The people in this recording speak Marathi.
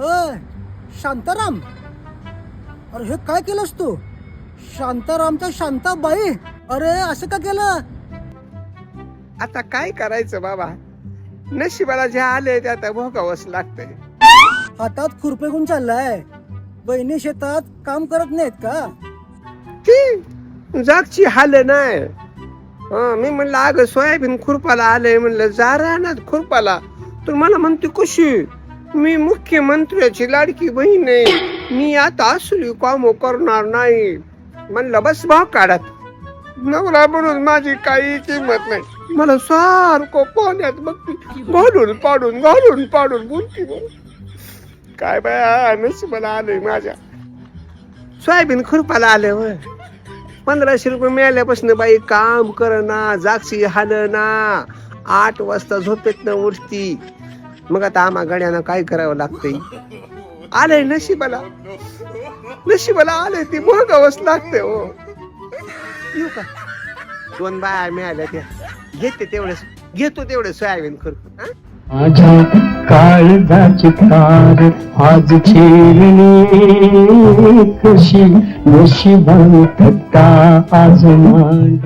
अय शांताराम. अरे हे काय केलंस तू? शांतारामच्या शांताबाई? अरे असं का केलं? आता काय करायचं बाबा? नशिबाला जे आले ते आता भोगावंच लागतंय. हातात खुरपे घेऊन चाललाय. बहिणी शेतात काम करत नाहीत का? ती जागची हाल नाही. हं, मी म्हणलं अगं सोयाबीन खुरपाला आलंय म्हणलं जा राहणार खुरपाला. तर मला म्हणते कशी? मी मुख्यमंत्र्याची लाडकी बहीण आहे. मी आता असली करणार नाही. म्हणलं बस भाव काढत. नवरा म्हणून माझी काही किंमत नाही. मला सारखं पाण्यात बघते. घालून पाडून घालून पाडून बोलती काय बाया नशिबाला आलंय माझ्या. सोयाबीन खुरपाला आले व पंधराशे रुपये मिळाल्यापासून बाई काम करना जागशी हालना. आठ वाजता झोपेत न उठती. मग आता आम्हा गड्यानं काय करावं लागतंय? आलंय नशिबाला. नशिबाला आलंय ते भोगावंच लागतंय हो. येऊ का? दोन बाया मिळाल्या त्या. घेते तेवढेच. घेतो तेवढे सोयाबीन करतो हा? माझ्या काळजाची तार आज छेडली कशी नशिबान आज मांड